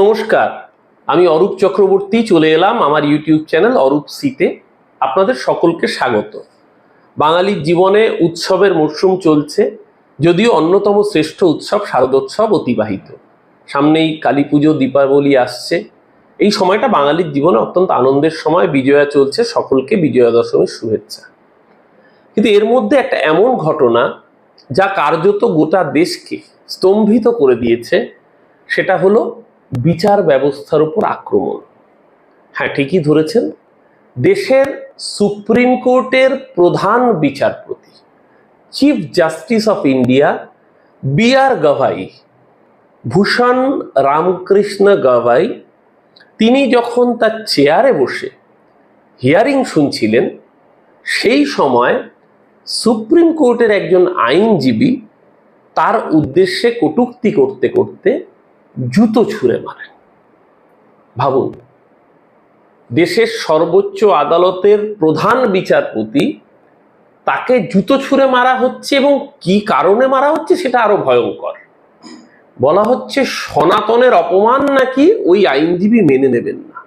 নমস্কার, আমি অরূপ চক্রবর্তী, চলে এলাম আমার ইউটিউব চ্যানেল অরূপ সিতে। আপনাদের সকলকে স্বাগত। বাঙালির জীবনে উৎসবের মরশুম চলছে, যদিও অন্যতম শ্রেষ্ঠ উৎসব শারদোৎসব অতিবাহিত। সামনেই কালী পুজো, দীপাবলি আসছে। এই সময়টা বাঙালির জীবনে অত্যন্ত আনন্দের সময়, বিজয়া চলছে, সকলকে বিজয়া দশমীর শুভেচ্ছা। কিন্তু এর মধ্যে একটা এমন ঘটনা, যা কার্যত গোটা দেশকে স্তম্ভিত করে দিয়েছে, সেটা হলো বিচার ব্যবস্থার উপর আক্রমণ। হ্যাঁ ঠিকই ধরেছেন। দেশের সুপ্রিম কোর্টের প্রধান বিচারপতি chief justice of India B R Gavai Bhushan Ramkrishna Gavai তিনি যখন তার চেয়ারে বসে হিয়ারিং শুনছিলেন, সেই সময় সুপ্রিম কোর্টের একজন আইনজীবী তার উদ্দেশ্যে কটূক্তি করতে করতে জুতো ছুঁড়ে মারেন ভাবুন, দেশের সর্বোচ্চ আদালতের প্রধান বিচারপতি তাকে জুতো ছুঁড়ে মারা হচ্ছে এবং কি কারণে মারা হচ্ছে সেটা আরও ভয়ঙ্কর। বলা হচ্ছে, সনাতনের অপমান নাকি ওই আইনজীবী মেনে নেবেন না।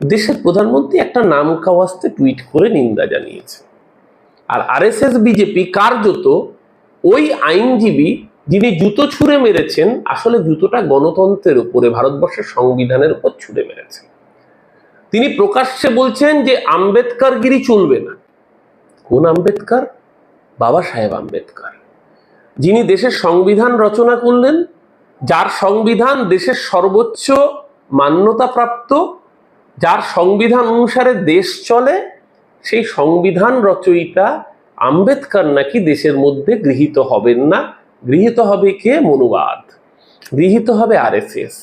দেশের প্রধানমন্ত্রী একটা নাম কাওয়াস্তে টুইট করে নিন্দা জানিয়েছে আর আরএসএস বিজেপি কার্যত ওই আইনজীবী যিনি জুতো ছুঁড়ে মেরেছেন, আসলে জুতোটা গণতন্ত্রের উপরে, ভারতবর্ষের সংবিধানের উপর ছুঁড়ে মেরেছেন। তিনি প্রকাশ্যে বলছেন যে, আম্বেদকরগিরি চলবে না। কোন আম্বেদকর? বাবা সাহেব আম্বেদকর। যিনি দেশের সংবিধান রচনা করলেন, যার সংবিধান দেশের সর্বোচ্চ মান্যতাপ্রাপ্ত, যার সংবিধান অনুসারে দেশ চলে, সেই সংবিধান রচয়িতা আম্বেদকর নাকি দেশের মধ্যে গৃহীত হবেন না গৃহীত হবে কে? মনুবাদ। গৃহীত হবে আরএসএস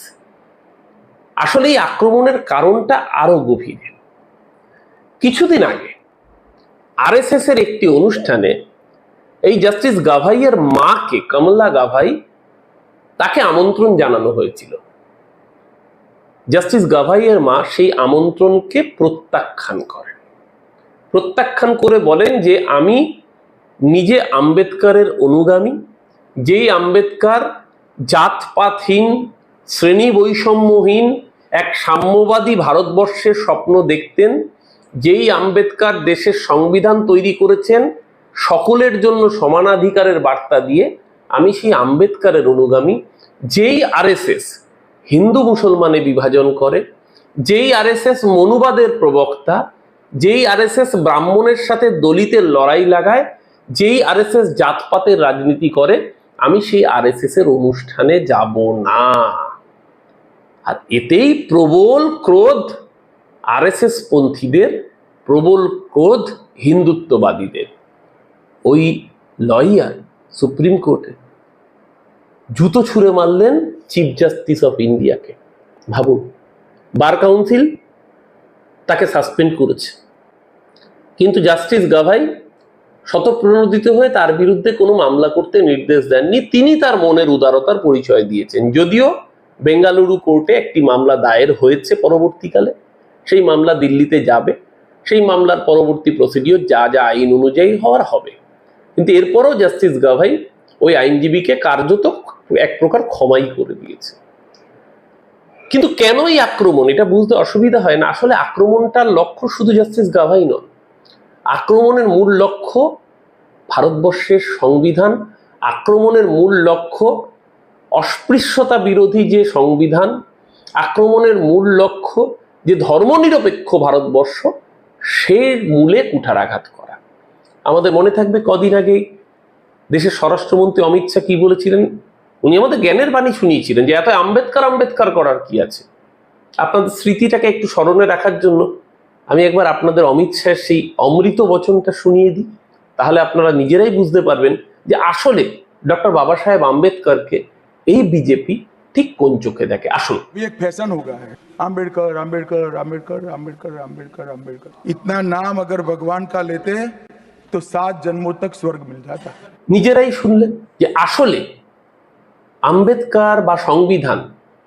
আসলে এই আক্রমণের কারণটা আরও গভীর। কিছুদিন আগে আরএসএস এর একটি অনুষ্ঠানে এই জাস্টিস গাভাইয়ের মাকে, কমলা গাভাই, তাকে আমন্ত্রণ জানানো হয়েছিল। জাস্টিস গাভাইয়ের মা সেই আমন্ত্রণকে প্রত্যাখ্যান করেন। প্রত্যাখ্যান করে বলেন যে, আমি নিজে আম্বেদকরের অনুগামী যেই আম্বেদকর জাতপাতহীন শ্রেণি বৈষম্যহীন এক সাম্যবাদী ভারতবর্ষের স্বপ্ন দেখতেন, যেই আম্বেদকর দেশের সংবিধান তৈরি করেছেন, সকলের জন্য সমানাধিকারের বার্তা দিয়ে আমি সেই আম্বেদকরের অনুগামী, যেই আরএসএস হিন্দু মুসলমানে বিভাজন করে, যেই আরএসএস মনুবাদের প্রবক্তা, যেই আরএসএস ব্রাহ্মণের সাথে দলিতের লড়াই লাগায়, যেই আরএসএস জাতপাতের রাজনীতি করে আমি সেই আরএসএস এর অনুষ্ঠানে যাব না। আর এতেই প্রবল ক্রোধ আরএসএস পন্থীদের, প্রবল ক্রোধ হিন্দুত্ববাদীদের। ওই লয়ার সুপ্রিম কোর্টে জুতো ছুঁড়ে মারলেন চিফ জাস্টিস অফ ইন্ডিয়াকে ভাবুন, বার কাউন্সিল তাকে সাসপেন্ড করেছে। কিন্তু জাস্টিস গাভাই শতপ্রণোদিত হয়ে তার বিরুদ্ধে কোনো মামলা করতে নির্দেশ দেননি। তিনি তার মনের উদারতার পরিচয় দিয়েছেন। যদিও বেঙ্গালুরু কোর্টে একটি মামলা দায়ের হয়েছে পরবর্তীকালে, সেই মামলা দিল্লিতে যাবে। সেই মামলার পরবর্তী প্রসিডিওর যা যা আইন অনুযায়ী হওয়ার হবে। কিন্তু এরপরও জাস্টিস গাভাই ওই আইনজীবীকে কার্যত এক প্রকার ক্ষমাই করে দিয়েছে। কিন্তু কেন এই আক্রমণ? এটা বুঝতে অসুবিধা হয় না। আসলে আক্রমণটার লক্ষ্য শুধু জাস্টিস গাভাই নয়। আক্রমণের মূল লক্ষ্য ভারতবর্ষের সংবিধান। আক্রমণের মূল লক্ষ্য অস্পৃশ্যতা বিরোধী যে সংবিধান। আক্রমণের মূল লক্ষ্য যে ধর্মনিরপেক্ষ ভারতবর্ষ, সে মূলে কুঠারাঘাত করা। আমাদের মনে থাকবে কদিন আগেই দেশের স্বরাষ্ট্রমন্ত্রী অমিত শাহ কি বলেছিলেন? উনি আমাদের জ্ঞানের বাণী শুনিয়েছিলেন যে এত আম্বেদকর আম্বেদকর করার কি আছে? আপনাদের স্মৃতিটাকে একটু স্মরণে রাখার জন্য আমি একবার আপনাদের অমিত শাহের সেই অমৃত বচনটা শুনিয়ে দিই তাহলে আপনারা নিজেরাই বুঝতে পারবেন যে আসলে ডক্টর বাবা সাহেব আম্বেদকরকে এই বিজেপি ঠিক কোন চোখে দেখে আসুন भी एक फैशन हो गया है आम्बेडकर आम्बेडकर आम्बेडकर आम्बेडकर आम्बेडकर आम्बेडकर इतना नाम अगर भगवान का लेते तो सात जन्मों तक स्वर्ग मिल जाता নিজেরাই শুনলেন যে আসলে আম্বেদকর বা সংবিধান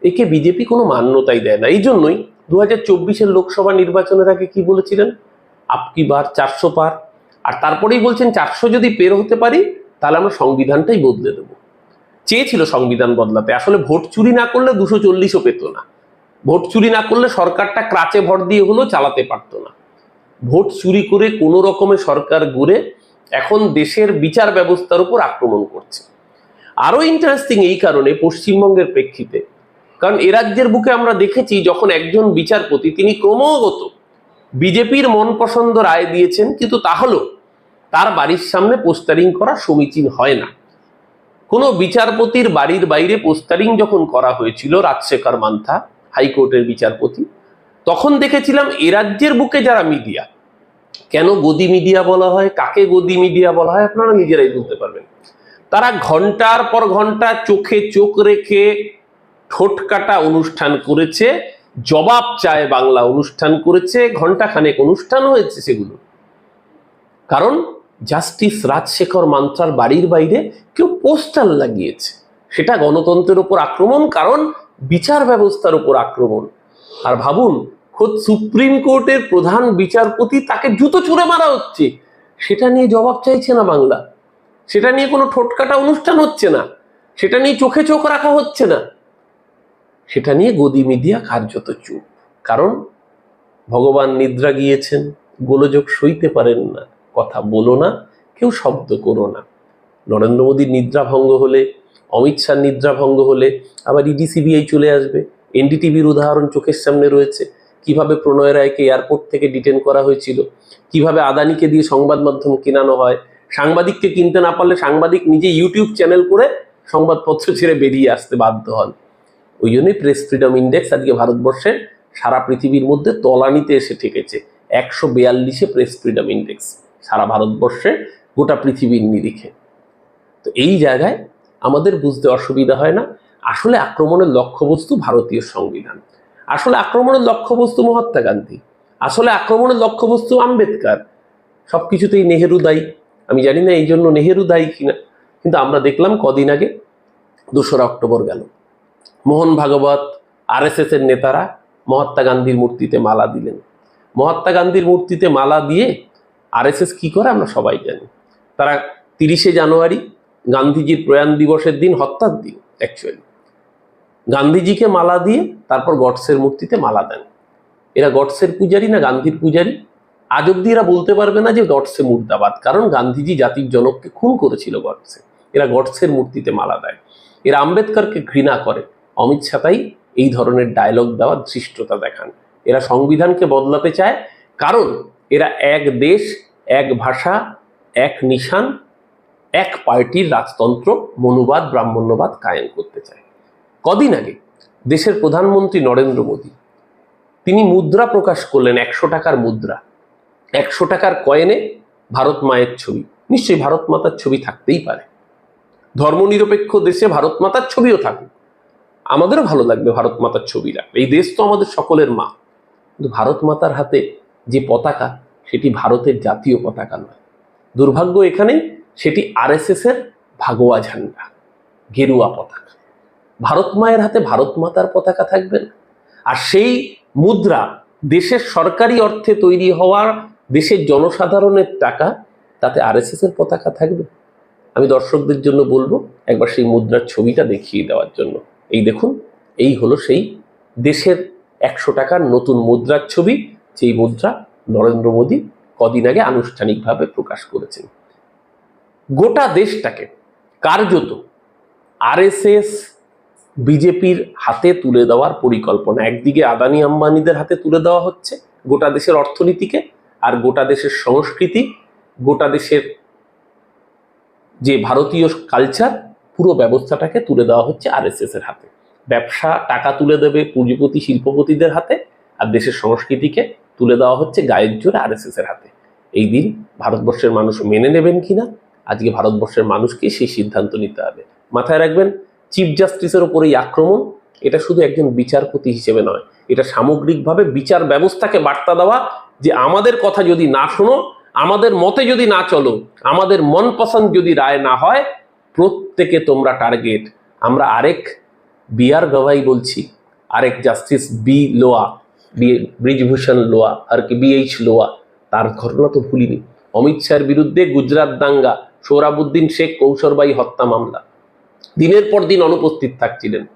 একে বিজেপি কোনো মান্যতাই দেয় না এই জন্যই দু হাজার চব্বিশের লোকসভা নির্বাচনের আগে কি বলেছিলেন? আপকি বার চারশো পার। আর তারপরেই বলছেন, চারশো যদি পের হতে পারি, তাহলে আমরা সংবিধানটাই বদলে দেব। চেয়েছিল সংবিধান বদলাতে। আসলে ভোট চুরি না করলে দুশো চল্লিশও পেত না। ভোট চুরি না করলে সরকারটা ক্রাচে ভর দিয়ে হলেও চালাতে পারতো না। ভোট চুরি করে কোনো রকমে সরকার ঘুরে এখন দেশের বিচার ব্যবস্থার উপর আক্রমণ করছে। আরও ইন্টারেস্টিং এই কারণে পশ্চিমবঙ্গের প্রেক্ষিতে কারণ এ রাজ্যের বুকে আমরা দেখেছি যখন একজন বিচারপতি, তিনি ক্রমাগত বিজেপির মন পছন্দ রায় দিয়েছেন, কিন্তু তাহলেও তার বাড়ির সামনে পোস্টারিং করা সমীচীন হয় না। কোনো বিচারপতির বাড়ির বাইরে পোস্টারিং যখন করা হয়েছিল রাজশেখর মান্থা, হাইকোর্টের বিচারপতি, তখন দেখেছিলাম এ রাজ্যের বুকে যারা মিডিয়া, কেন গদি মিডিয়া বলা হয়, কাকে গদি মিডিয়া বলা হয়, আপনারা নিজেরাই বুঝতে পারবেন। তারা ঘণ্টার পর ঘণ্টা চোখে চোখ রেখে ঠোঁট কাটা অনুষ্ঠান করেছে, জবাব চায় বাংলা অনুষ্ঠান করেছে ঘণ্টা খানেক অনুষ্ঠান হয়েছে সেগুলো। কারণ জাস্টিস রাজশেখর মান্ত্রার বাড়ির বাইরে কেউ পোস্টার লাগিয়েছে। সেটা গণতন্ত্রের উপর আক্রমণ, কারণ বিচার ব্যবস্থার উপর আক্রমণ। আর ভাবুন, খোদ সুপ্রিম কোর্টের প্রধান বিচারপতি তাকে জুতো ছুঁড়ে মারা হচ্ছে। সেটা নিয়ে জবাব চাইছে না বাংলা। সেটা নিয়ে কোনো ঠোটকাটা অনুষ্ঠান হচ্ছে না। সেটা নিয়ে চোখে চোখ রাখা হচ্ছে না। সেটা নিয়ে গদি মিডিয়া কার্যত চুপ। কারণ ভগবান নিদ্রা গিয়েছেন, গোলযোগ সইতে পারেন না, কথা বলো না, কেউ শব্দ করো না। নরেন্দ্র মোদীর নিদ্রা ভঙ্গ হলে, অমিত শাহ নিদ্রা ভঙ্গ হলে আবার ইডি, সিবিআই চলে আসবে। এনডিটিভির উদাহরণ চোখের সামনে রয়েছে। কীভাবে প্রণয় রায়কে এয়ারপোর্ট থেকে ডিটেন করা হয়েছিল? কীভাবে আদানিকে দিয়ে সংবাদ মাধ্যম কেনানো হয়? সাংবাদিককে কিনতে না পারলে সাংবাদিক নিজে ইউটিউব চ্যানেল করে সংবাদপত্র ছেড়ে বেরিয়ে আসতে বাধ্য হন। ওই জন্যই প্রেস ফ্রিডম ইন্ডেক্স আজকে ভারতবর্ষের সারা পৃথিবীর মধ্যে তলানিতে এসে ঠেকেছে। একশো বিয়াল্লিশে প্রেস ফ্রিডম ইন্ডেক্স সারা ভারতবর্ষে গোটা পৃথিবীর নিরিখে। তো এই জায়গায় আমাদের বুঝতে অসুবিধা হয় না। আসলে আক্রমণের লক্ষ্যবস্তু ভারতীয় সংবিধান। আসলে আক্রমণের লক্ষ্যবস্তু মহাত্মা গান্ধী। আসলে আক্রমণের লক্ষ্যবস্তু আম্বেদকার। সব কিছুতেই নেহেরু দায়ী। আমি জানি না এই জন্য নেহেরু দায়ী কিনা। কিন্তু আমরা দেখলাম কদিন আগে দোসরা অক্টোবর গেল। মোহন ভাগবত আরএসএস এর নেতারা মহাত্মা গান্ধীর মূর্তিতে মালা দিলেন। মহাত্মা গান্ধীর মূর্তিতে মালা দিয়ে আরএসএস কি করে আমরা সবাই জানি। তারা তিরিশে জানুয়ারি গান্ধীজির প্রয়াণ দিবসের দিন, হত্যার দিন অ্যাকচুয়ালি গান্ধীজিকে মালা দিয়ে তারপর গডসের মূর্তিতে মালা দেন। এরা গডসের পূজারি না গান্ধীর পূজারি? আজ অব্দি এরা বলতে পারবে না যে গডসে মুর্দাবাদ, কারণ গান্ধীজি জাতির জনককে খুন করেছিল গডসে। এরা গডসের মূর্তিতে মালা দেয়। এরা আম্বেদকরকে ঘৃণা করে। অমিত শাহ তাই এই ধরনের ডায়লগ দেওয়ার ধৃষ্টতা দেখান। এরা সংবিধানকে বদলাতে চায়, কারণ এরা এক দেশ, এক ভাষা, এক নিশান, এক পার্টির রাজতন্ত্র, মনুবাদ, ব্রাহ্মণ্যবাদ কায়েম করতে চায়। কদিন আগে দেশের প্রধানমন্ত্রী নরেন্দ্র মোদী, তিনি মুদ্রা প্রকাশ করলেন একশো টাকার মুদ্রা। একশো টাকার কয়েনে ভারত মায়ের ছবি। নিশ্চয়ই ভারত মাতার ছবি থাকতেই পারে। ধর্মনিরপেক্ষ দেশে ভারত মাতার ছবিও থাকুক আমাদেরও ভালো লাগবে ভারত মাতার ছবিরা। এই দেশ তো আমাদের সকলের মা। কিন্তু ভারত মাতার হাতে যে পতাকা, সেটি ভারতের জাতীয় পতাকা নয়। দুর্ভাগ্য এখানেই, সেটি আরএসএস এর ভাগোয়া ঝান্ডা, গেরুয়া পতাকা। ভারত মায়ের হাতে ভারত মাতার পতাকা থাকবে না। আর সেই মুদ্রা দেশের সরকারি অর্থে তৈরি হওয়ার দেশের জনসাধারণের টাকা, তাতে আরএসএস এর পতাকা থাকবে। আমি দর্শকদের জন্য বলব, একবার সেই মুদ্রার ছবিটা দেখিয়ে দেওয়ার জন্য। এই দেখুন, এই হলো সেই দেশের একশো টাকার নতুন মুদ্রার ছবি, যেই মুদ্রা নরেন্দ্র মোদী কদিন আগে আনুষ্ঠানিকভাবে প্রকাশ করেছেন। গোটা দেশটাকে কার্যত আরএসএস, বিজেপির হাতে তুলে দেওয়ার পরিকল্পনা, একদিকে আদানি আম্বানিদের হাতে তুলে দেওয়া হচ্ছে গোটা দেশের অর্থনীতিকে, আর গোটা দেশের সংস্কৃতি, গোটা দেশের যে ভারতীয় কালচার পুরো ব্যবস্থাটাকে তুলে দেওয়া হচ্ছে আরএসএস এর হাতে। ব্যবসা টাকা তুলে দেবে পুঁজিপতি, শিল্পপতিদের হাতে আর দেশের সংস্কৃতিকে তুলে দেওয়া হচ্ছে গায়ের জোরে আরএসএস এর হাতে। এই দিন ভারতবর্ষের মানুষ মেনে নেবেন কিনা আজকে ভারতবর্ষের মানুষকে সেই সিদ্ধান্ত নিতে হবে। মাথায় রাখবেন চিফ জাস্টিসের ওপর এই আক্রমণ, এটা শুধু একজন বিচারপতি হিসেবে নয়, এটা সামগ্রিকভাবে বিচার ব্যবস্থাকে বার্তা দেওয়া যে আমাদের কথা যদি না শোনো, আমাদের মতে যদি না চলো, আমাদের মন পছন্দ যদি রায় না হয় প্রত্যেকে তোমরা টার্গেট আমরা আরেক বিআর গভাই বলছি। আরেক justice B Loya B- Brijbhushan Loya, আর কি বিএইচ লোয়া। তার ঘটনা তো ভুলিনি। অমিত শাহের বিরুদ্ধে গুজরাট দাঙ্গা, সোহরাবুদ্দিন শেখ কৌশরবাই হত্যা মামলা। দিনের পর দিন অনুপস্থিত থাকছিলেন।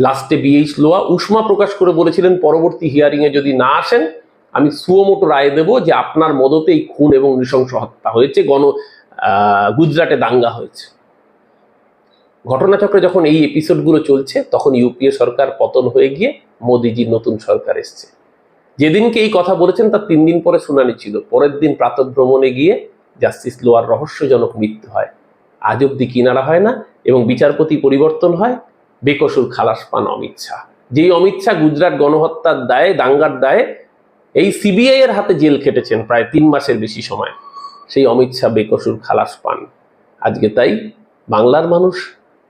লাস্টে বিএইচ লোয়া উষ্মা প্রকাশ করে বলেছিলেন, পরবর্তী হিয়ারিংয়ে যদি না আসেন, আমি সুয়োমোটো রায় দেব যে আপনার মদতে এই খুন এবং নৃশংস হত্যা হয়েছে, গণ গুজরাটে দাঙ্গা হয়েছে। ঘটনাচক্রে যখন এই এপিসোডগুলো চলছে, তখন ইউপিএ সরকার পতন হয়ে গিয়ে মোদিজির নতুন সরকার এসছে। যেদিনকে এই কথা বলেছেন, তার তিন দিন পরে শুনানি ছিল। পরের দিন প্রাতভ্রমণে গিয়ে জাস্টিস লোয়ার রহস্যজনক মৃত্যু হয়। আজ অব্দি কিনারা হয় না এবং বিচারপতি পরিবর্তন হয়। বেকসুর খালাস পান অমিত শাহ। যেই অমিত শাহ গুজরাট গণহত্যার দায়ে, দাঙ্গার দায়ে এই সিবিআই এর হাতে জেল খেটেছেন প্রায় তিন মাসের বেশি সময়। সেই অমিত শাহ বেকসুর খালাস পান। আজকে তাই বাংলার মানুষ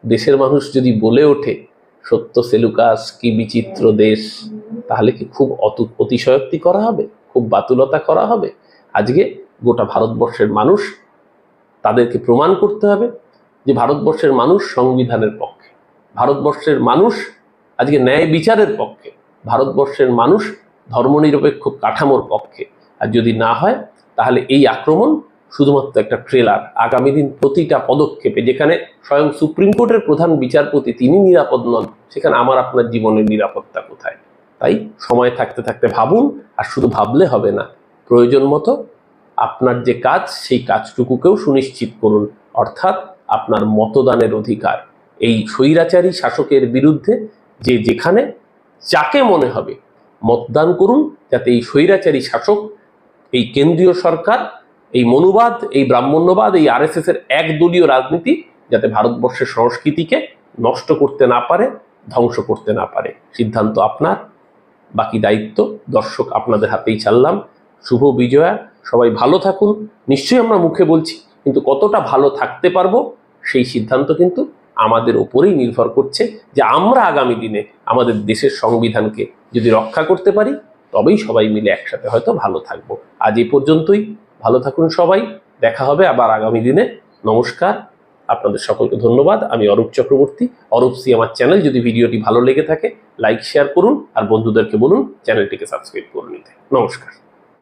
দেশের মানুষ যদি বলে ওঠে, সত্য সেলুকাস কি বিচিত্র দেশ, তাহলে কি খুব অতু, অতিশয়োক্তি করা হবে? খুব বাতুলতা করা হবে? আজকে গোটা ভারতবর্ষের মানুষ তাদেরকে প্রমাণ করতে হবে যে ভারতবর্ষের মানুষ সংবিধানের পক্ষে। ভারতবর্ষের মানুষ আজকে ন্যায় বিচারের পক্ষে। ভারতবর্ষের মানুষ ধর্মনিরপেক্ষ কাঠামোর পক্ষে। আর যদি না হয়, তাহলে এই আক্রমণ শুধুমাত্র একটা ট্রেলার আগামী দিন প্রতিটা পদক্ষেপে যেখানে স্বয়ং সুপ্রিম কোর্টের প্রধান বিচারপতি তিনি নিরাপদ নন, সেখানে আমার আপনার জীবনের নিরাপত্তা কোথায়? তাই সময় থাকতে থাকতে ভাবুন, আর শুধু ভাবলে হবে না। প্রয়োজন মতো আপনার যে কাজ, সেই কাজটুকুকেও সুনিশ্চিত করুন, অর্থাৎ আপনার মতদানের অধিকার। এই স্বৈরাচারী শাসকের বিরুদ্ধে যে যেখানে যাকে মনে হবে, মতদান করুন, যাতে এই স্বৈরাচারী শাসক, এই কেন্দ্রীয় সরকার এই মনুবাদ, এই ব্রাহ্মণ্যবাদ, এই আরএসএস এর একদলীয় রাজনীতি যাতে ভারতবর্ষের সংস্কৃতিকে নষ্ট করতে না পারে, ধ্বংস করতে না পারে। সিদ্ধান্ত আপনার, বাকি দায়িত্ব দর্শক আপনাদের হাতেই ছাড়লাম। শুভ বিজয়া, সবাই ভালো থাকুন। নিশ্চয়ই আমরা মুখে বলছি, কিন্তু কতটা ভালো থাকতে পারব, সেই সিদ্ধান্ত কিন্তু আমাদের ওপরেই নির্ভর করছে যে আমরা আগামী দিনে আমাদের দেশের সংবিধানকে যদি রক্ষা করতে পারি, তবেই সবাই মিলে একসাথে হয়তো ভালো থাকব। আজ এই পর্যন্তই। ভালো থাকুন সবাই। দেখা হবে আবার আগামী দিনে। নমস্কার। আপনাদের সকলকে ধন্যবাদ। আমি অরূপ চক্রবর্তী। অরূপ সি আমার চ্যানেল। যদি ভিডিওটি ভালো লেগে থাকে, লাইক, শেয়ার করুন। আর বন্ধুদেরকে বলুন, চ্যানেলটিকে সাবস্ক্রাইব করে নিতে। নমস্কার।